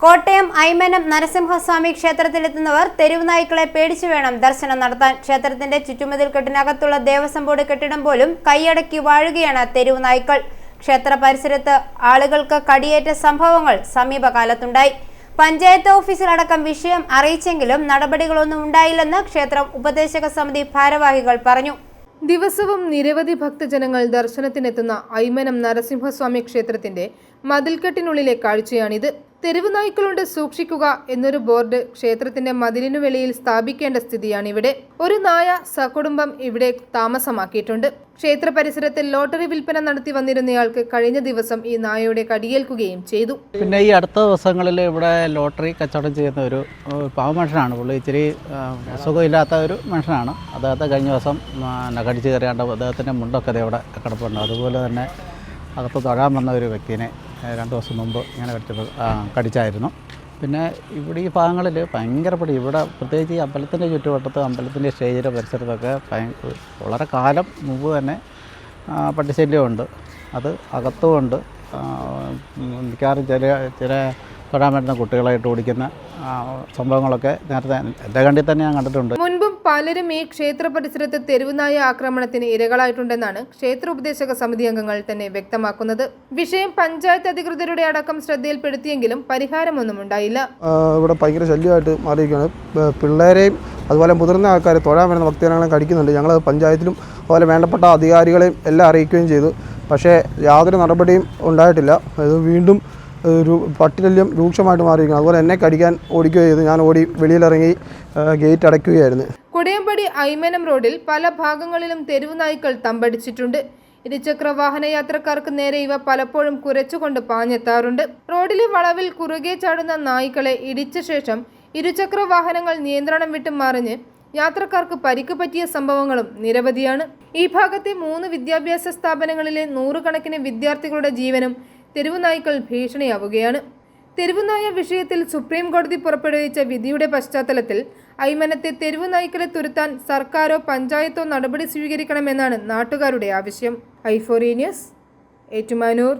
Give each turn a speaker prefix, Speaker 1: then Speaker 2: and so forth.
Speaker 1: കോട്ടയം ഐമനം നരസിംഹസ്വാമി ക്ഷേത്രത്തിലെത്തുന്നവർ തെരുവുനായ്ക്കളെ പേടിച്ചു വേണം ദർശനം നടത്താൻ. ക്ഷേത്രത്തിന്റെ ചുറ്റുമതിൽ കെട്ടിനകത്തുള്ള ദേവസ്വം ബോർഡ് കെട്ടിടം പോലും കൈയടക്കി വാഴുകയാണ് തെരുവുനായ്ക്കൾ ക്ഷേത്ര പരിസരത്ത് ആളുകൾക്ക് കടിയേറ്റ സംഭവങ്ങൾ സമീപകാലത്തുണ്ടായി. പഞ്ചായത്ത് ഓഫീസിലടക്കം വിഷയം അറിയിച്ചെങ്കിലും നടപടികളൊന്നും ഉണ്ടായില്ലെന്ന് ക്ഷേത്രം ഉപദേശക സമിതി ഭാരവാഹികൾ പറഞ്ഞു.
Speaker 2: ദിവസവും നിരവധി ഭക്തജനങ്ങൾ ദർശനത്തിനെത്തുന്ന ഐമനം നരസിംഹസ്വാമി ക്ഷേത്രത്തിന്റെ മതിൽക്കെട്ടിനുള്ളിലെ കാഴ്ചയാണിത്. തെരുവ് നായ്ക്കളുണ്ട് സൂക്ഷിക്കുക എന്നൊരു ബോർഡ് ക്ഷേത്രത്തിന്റെ മതിലിനു വെളിയിൽ സ്ഥാപിക്കേണ്ട സ്ഥിതിയാണിവിടെ. ഒരു നായ സകുടുംബം ഇവിടെ താമസമാക്കിയിട്ടുണ്ട്. ക്ഷേത്ര പരിസരത്തിൽ ലോട്ടറി വിൽപ്പന നടത്തി വന്നിരുന്നയാൾക്ക് കഴിഞ്ഞ ദിവസം ഈ നായയുടെ കടിയേൽക്കുകയും ചെയ്തു.
Speaker 3: പിന്നെ ഈ അടുത്ത ദിവസങ്ങളിൽ ഇവിടെ ലോട്ടറി കച്ചവടം ചെയ്യുന്ന ഒരു പാവ മനുഷ്യനാണ്. പുള്ളി ഇച്ചിരി സുഖമില്ലാത്ത ഒരു മനുഷ്യനാണ്. അദ്ദേഹത്തെ കഴിഞ്ഞ ദിവസം കടിച്ചു കയറിയാണ്ട് അദ്ദേഹത്തിന്റെ മുണ്ടൊക്കെ ഇവിടെ കിടപ്പുണ്ട്. അതുപോലെ തന്നെ അകത്ത് തൊഴാൻ വന്ന ഒരു വ്യക്തിനെ രണ്ട് ദിവസം മുമ്പ് ഇങ്ങനെ കടിച്ചപ്പോൾ കടിച്ചായിരുന്നു. പിന്നെ ഇവിടെ ഈ ഭാഗങ്ങളിൽ ഭയങ്കര പടി. ഇവിടെ പ്രത്യേകിച്ച് ഈ അമ്പലത്തിന്റെ ചുറ്റുവട്ടത്ത് അമ്പലത്തിന്റെ സ്റ്റേജിന്റെ പരിസരത്തൊക്കെ വളരെ കാലം മുമ്പ് തന്നെ പട്ടിശല്യമുണ്ട് അത് അകത്തുമുണ്ട് മിക്കാറും ചില ചില തൊടാൻ പറ്റുന്ന കുട്ടികളായിട്ട് ഓടിക്കുന്ന സംഭവങ്ങളൊക്കെ നേരത്തെ എന്റെ കണ്ടിൽ തന്നെ ഞാൻ കണ്ടിട്ടുണ്ട്.
Speaker 2: മുൻപും പലരും ഈ ക്ഷേത്ര പരിസരത്ത് തെരുവുനായ ആക്രമണത്തിന് ഇരകളായിട്ടുണ്ടെന്നാണ് ക്ഷേത്ര ഉപദേശക സമിതി അംഗങ്ങൾ തന്നെ വ്യക്തമാക്കുന്നത്. വിഷയം പഞ്ചായത്ത് അധികൃതരുടെ അടക്കം ശ്രദ്ധയിൽപ്പെടുത്തിയെങ്കിലും പരിഹാരമൊന്നും ഉണ്ടായില്ല.
Speaker 4: ഇവിടെ ഭയങ്കര ശല്യമായിട്ട് മാറിയിരിക്കുകയാണ്. പിള്ളേരെയും അതുപോലെ മുതിർന്ന ആൾക്കാരെ തൊഴാൻ വരുന്ന ഭക്തജനങ്ങളെ കടിക്കുന്നുണ്ട്. ഞങ്ങൾ പഞ്ചായത്തിലും അതുപോലെ വേണ്ടപ്പെട്ട അധികാരികളെയും എല്ലാം അറിയിക്കുകയും ചെയ്തു. പക്ഷേ യാതൊരു നടപടിയും ഉണ്ടായിട്ടില്ല. അത് വീണ്ടും പട്ടിശല്യം രൂക്ഷമായിട്ട് മാറിയിരിക്കുന്നു. അതുപോലെ എന്നെ കടിക്കാൻ ഓടിക്കുകയോ ചെയ്തു. ഞാൻ ഓടി വെളിയിലിറങ്ങി ഗേറ്റ് അടയ്ക്കുകയായിരുന്നു.
Speaker 2: കൊടിയമ്പടി ഐമനം റോഡിൽ പല ഭാഗങ്ങളിലും തെരുവ് നായ്ക്കൾ തമ്പടിച്ചിട്ടുണ്ട്. ഇരുചക്ര വാഹന യാത്രക്കാർക്ക് നേരെ ഇവ പലപ്പോഴും കുരച്ചുകൊണ്ട് പാഞ്ഞെത്താറുണ്ട്. റോഡിലെ വളവിൽ കുറുകെ ചാടുന്ന നായ്ക്കളെ ഇടിച്ച ശേഷം ഇരുചക്ര വാഹനങ്ങൾ നിയന്ത്രണം വിട്ട് മറിഞ്ഞ് യാത്രക്കാർക്ക് പരിക്ക് പറ്റിയ സംഭവങ്ങളും നിരവധിയാണ്. ഈ ഭാഗത്തെ മൂന്ന് വിദ്യാഭ്യാസ സ്ഥാപനങ്ങളിലെ നൂറുകണക്കിന് വിദ്യാർത്ഥികളുടെ ജീവനും തെരുവ് നായ്ക്കൾ ഭീഷണിയാവുകയാണ്. തെരുവുനായ വിഷയത്തിൽ സുപ്രീം കോടതി പുറപ്പെടുവിച്ച വിധിയുടെ പശ്ചാത്തലത്തിൽ അയ്മനത്തെ തെരുവുനായ്ക്കളെ തുരുത്താൻ സർക്കാരോ പഞ്ചായത്തോ നടപടി സ്വീകരിക്കണമെന്നാണ് നാട്ടുകാരുടെ ആവശ്യം. ഐഫോറി ഏറ്റുമാനൂർ.